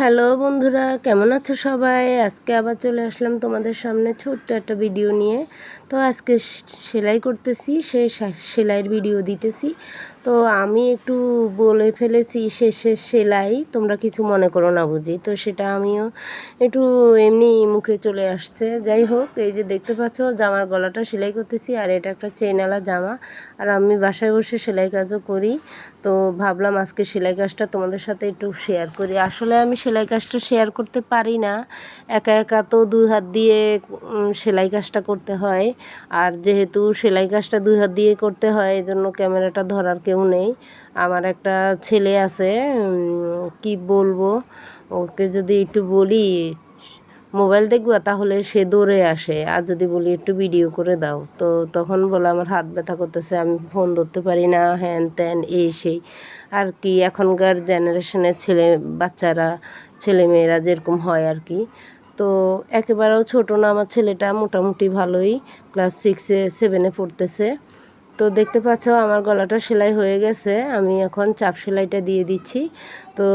Hello বন্ধুরা, কেমন আছো সবাই? আজকে আবার চলে আসলাম তোমাদের সামনে ছোট্ট একটা ভিডিও নিয়ে। তো আজকে সেলাই করতেছি, সে সেলাইয়ের ভিডিও দিতেছি। তো আমি একটু বলে ফেলেছি শেষের সেলাই তোমরা কিছু মনে করো না বুঝি। তো সেটা আমিও একটু এমনি মুখে চলে আসছে। যাই হোক, এই যে দেখতে পাচ্ছ, জামার গলাটা সেলাই করতেছি, আর এটা একটা চেনালা জামা। আর আমি বাসায় বসে সেলাই কাজও করি। তো ভাবলাম আজকে সেলাই কাজটা তোমাদের সাথে একটু শেয়ার করি। আসলে আমি সেলাই কাজটা শেয়ার করতে পারি না। একা একা তো দু হাত দিয়ে সেলাই কাজটা করতে হয়। আর যেহেতু সেলাই কাজটা দুই হাত দিয়ে করতে হয় এই জন্য ক্যামেরাটা ধরার কেউ নেই। আমার একটা ছেলে আছে কি বলব? ওকে যদি একটু বলি মোবাইল দেখব, তাহলে সে দৌড়ে আসে। আর যদি বলি একটু ভিডিও করে দাও, তো তখন বলে আমার হাত ব্যথা করতেছে, আমি ফোন ধরতে পারি না, হ্যান ত্যান, এই সেই। আর কি, এখনকার জেনারেশনের ছেলে বাচ্চারা, ছেলে মেয়েরা যেরকম হয় আর কি। তো একেবারেও ছোটো না, আমার ছেলেটা মোটামুটি ভালোই ক্লাস সিক্সে সেভেনে পড়তেছে। তো দেখতে পাচ্ছ আমার গলাটা সেলাই হয়ে গেছে। আমি এখন চাপ সেলাইটা দিয়ে দিচ্ছি। তো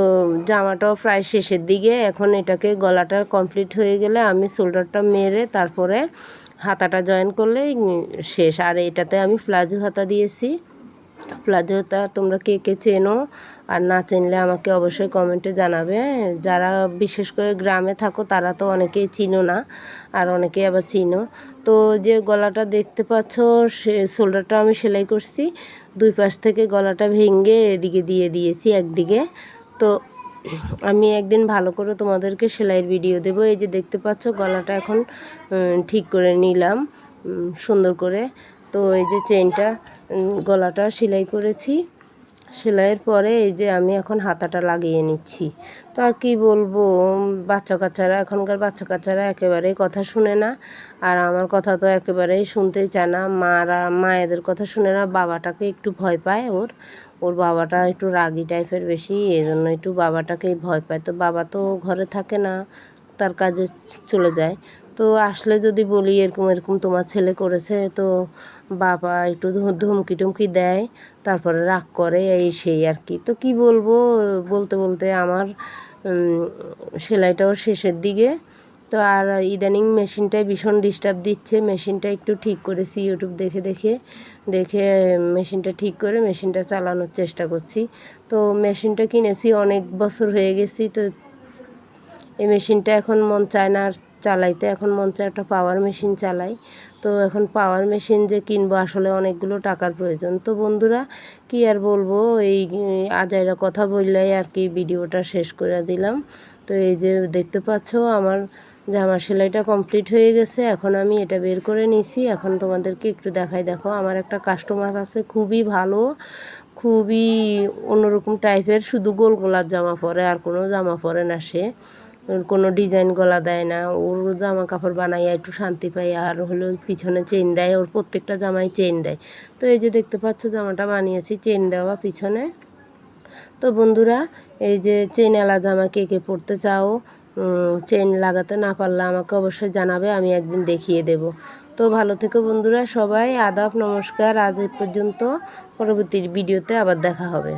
জামাটাও প্রায় শেষের দিকে। এখন এটাকে গলাটা কমপ্লিট হয়ে গেলে আমি শোল্ডারটা মেরে তারপরে হাতাটা জয়েন করলেই শেষ। আর এটাতে আমি প্লাজো হাতা দিয়েছি। প্লাজোটা তোমরা কে কে চেনো আর না চিনলে আমাকে অবশ্যই কমেন্টে জানাবে। যারা বিশেষ করে গ্রামে থাকো, তারা তো অনেকেই চিনো না আর অনেকেই আবার চিনো। তো যে গলাটা দেখতে পাচ্ছ, সে শোল্ডারটা আমি সেলাই করছি। দুই পাশ থেকে গলাটা ভেঙে এদিকে দিয়ে দিয়েছি একদিকে। তো আমি একদিন ভালো করে তোমাদেরকে সেলাইয়ের ভিডিও দেবো। এই যে দেখতে পাচ্ছ, গলাটা এখন ঠিক করে নিলাম সুন্দর করে। তো এই যে চেনটা গলাটা সেলাই করেছি। সেলাইয়ের পরে এই যে আমি এখন হাতাটা লাগিয়ে নিচ্ছি। তো আর কী বলব বাচ্চা কাচ্চারা, এখনকার বাচ্চা কাচ্চারা একেবারেই কথা শুনে না। আর আমার কথা তো একেবারেই শুনতেই চায় না। মারা, মায়েদের কথা শুনে না, বাবাটাকে একটু ভয় পায় ওর। ওর বাবাটা একটু রাগি টাইপের বেশি এই জন্য একটু বাবাটাকেই ভয় পায়। তো বাবা তো ঘরে থাকে না। তার কাজে চলে যায়। তো আসলে যদি বলি এরকম এরকম তোমার ছেলে করেছে, তো বাবা একটু ধমকি টমকি দেয়, তারপরে রাগ করে, এই সেই আর কি তো কি বলব, বলতে বলতে আমার সেলাইটাও শেষের দিকে। তো আর ইদানিং মেশিনটায় ভীষণ ডিস্টার্ব দিচ্ছে, মেশিনটা একটু ঠিক করেছি, ইউটিউব দেখে দেখে দেখে মেশিনটা ঠিক করে, মেশিনটা চালানোর চেষ্টা করছি। তো মেশিনটা কিনেছি, অনেক বছর হয়ে গেছি, তো এই মেশিনটা এখন মন চায় না আর চালাইতে। এখন মন চায় একটা পাওয়ার মেশিন চালাই। তো এখন পাওয়ার মেশিন যে কিনবো, আসলে অনেকগুলো টাকার প্রয়োজন। তো বন্ধুরা, কি আর বলব? এই আজাইরা কথা বললেই আর কি ভিডিওটা শেষ করে দিলাম। তো এই যে দেখতে পাচ্ছ, আমার জামা সেলাইটা কমপ্লিট হয়ে গেছে। এখন আমি এটা বের করে নিছি। এখন তোমাদেরকে একটু দেখাই। দেখো, আমার একটা কাস্টমার আছে, খুবই ভালো, খুবই অন্যরকম টাইপের শুধু গোল গোলার জামা পরে, আর কোনো জামা পরে না সে। কোনো ডিজাইন গলা দেয় না। ওর জামা কাপড় বানাই একটু শান্তি পাই আর হলো পিছনে চেন দেয়, ওর প্রত্যেকটা জামাই চেন দেয়। তো এই যে দেখতে পাচ্ছ, জামাটা বানিয়েছি চেন দেওয়া পিছনে। তো বন্ধুরা, এই যে চেনওয়ালা জামা কে কে পরতে চাও চেন লাগাতে না পারলে আমাকে অবশ্যই জানাবে, আমি একদিন দেখিয়ে দেব। তো ভালো থেকো বন্ধুরা, সবাই, আদাব, নমস্কার। আজ পর্যন্ত পরবর্তী ভিডিওতে আবার দেখা হবে।